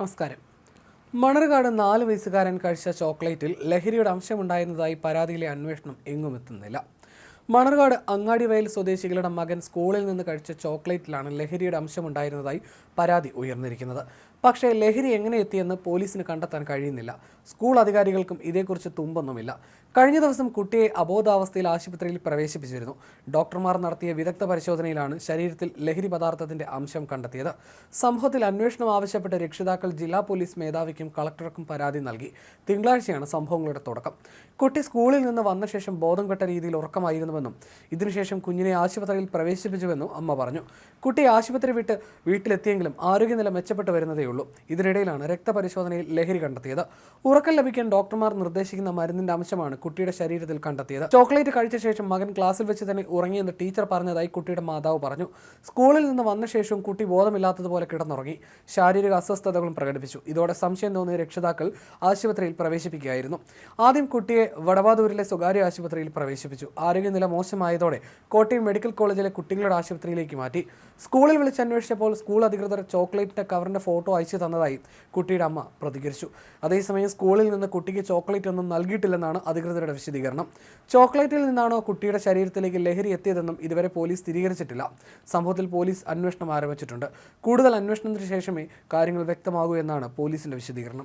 നമസ്കാരം. മണർകാട് നാല് വയസ്സുകാരൻ കഴിച്ച ചോക്ലേറ്റിൽ ലഹരിയുടെ അംശമുണ്ടായിരുന്നതായി പരാതിയിലെ അന്വേഷണം എങ്ങും എത്തുന്നില്ല. മണർകാട് അങ്ങാടിവയൽ സ്വദേശികളുടെ മകൻ സ്കൂളിൽ നിന്ന് കഴിച്ച ചോക്ലേറ്റിലാണ് ലഹരിയുടെ അംശമുണ്ടായിരുന്നതായി പരാതി ഉയർന്നിരിക്കുന്നത്. പക്ഷേ ലഹരി എങ്ങനെ എത്തിയെന്ന് പോലീസിന് കണ്ടെത്താൻ കഴിയുന്നില്ല. സ്കൂൾ അധികാരികൾക്കും ഇതേക്കുറിച്ച് തുമ്പൊന്നുമില്ല. കഴിഞ്ഞ ദിവസം കുട്ടിയെ അബോധാവസ്ഥയിൽ ആശുപത്രിയിൽ പ്രവേശിപ്പിച്ചിരുന്നു. ഡോക്ടർമാർ നടത്തിയ വിദഗ്ധ പരിശോധനയിലാണ് ശരീരത്തിൽ ലഹരി പദാർത്ഥത്തിന്റെ അംശം കണ്ടെത്തിയത്. സംഭവത്തിൽ അന്വേഷണം ആവശ്യപ്പെട്ട രക്ഷിതാക്കൾ ജില്ലാ പോലീസ് മേധാവിക്കും കളക്ടർക്കും പരാതി നൽകി. തിങ്കളാഴ്ചയാണ് സംഭവങ്ങളുടെ തുടക്കം. കുട്ടി സ്കൂളിൽ നിന്ന് വന്ന ശേഷം ബോധം കെട്ട രീതിയിൽ ഉറക്കമായിരുന്നുവെന്നും ഇതിനുശേഷം കുഞ്ഞിനെ ആശുപത്രിയിൽ പ്രവേശിപ്പിച്ചുവെന്നും അമ്മ പറഞ്ഞു. കുട്ടി ആശുപത്രി വിട്ട് വീട്ടിലെത്തിയെങ്കിലും ആരോഗ്യനില മെച്ചപ്പെട്ടു വരുന്നതേയുള്ളൂ. ഇതിനിടയിലാണ് രക്തപരിശോധനയിൽ ലഹരി കണ്ടെത്തിയത്. ഉറക്കം ലഭിക്കാൻ ഡോക്ടർമാർ നിർദ്ദേശിക്കുന്ന മരുന്നിന്റെ അംശമാണ് കുട്ടിയുടെ ശരീരത്തിൽ കണ്ടെത്തിയത്. ചോക്ലേറ്റ് കഴിച്ച ശേഷം മകൻ ക്ലാസ്സിൽ വെച്ച് തന്നെ ഉറങ്ങിയെന്ന് ടീച്ചർ പറഞ്ഞതായി കുട്ടിയുടെ മാതാവ് പറഞ്ഞു. സ്കൂളിൽ നിന്ന് വന്ന ശേഷവും കുട്ടി ബോധമില്ലാത്തതുപോലെ കിടന്നുറങ്ങി. ശാരീരിക അസ്വസ്ഥതകളും പ്രകടിപ്പിച്ചു. ഇതോടെ സംശയം തോന്നിയ രക്ഷിതാക്കൾ ആശുപത്രിയിൽ പ്രവേശിപ്പിക്കുകയായിരുന്നു. ആദ്യം കുട്ടിയെ വടവാതൂരിലെ സ്വകാര്യ ആശുപത്രിയിൽ പ്രവേശിപ്പിച്ചു. ആരോഗ്യനില മോശമായതോടെ കോട്ടയം മെഡിക്കൽ കോളേജിലെ കുട്ടികളുടെ ആശുപത്രിയിലേക്ക് മാറ്റി. സ്കൂളിൽ വിളിച്ച് അന്വേഷിച്ചപ്പോൾ സ്കൂൾ അധികൃതർ ചോക്ലേറ്റിന്റെ കവറിന്റെ ഫോട്ടോ അയച്ചു തന്നതായി കുട്ടിയുടെ അമ്മ പ്രതികരിച്ചു. അതേസമയം സ്കൂളിൽ നിന്ന് കുട്ടിക്ക് ചോക്ലേറ്റ് ഒന്നും നൽകിയിട്ടില്ലെന്നാണ് അധികൃതരുടെ വിശദീകരണം. ചോക്ലേറ്റിൽ നിന്നാണോ കുട്ടിയുടെ ശരീരത്തിലേക്ക് ലഹരി എത്തിയതെന്നും ഇതുവരെ പോലീസ് സ്ഥിരീകരിച്ചിട്ടില്ല. സംഭവത്തിൽ പോലീസ് അന്വേഷണം ആരംഭിച്ചിട്ടുണ്ട്. കൂടുതൽ അന്വേഷണത്തിന് ശേഷമേ കാര്യങ്ങൾ വ്യക്തമാകൂ എന്നാണ് പോലീസിന്റെ വിശദീകരണം.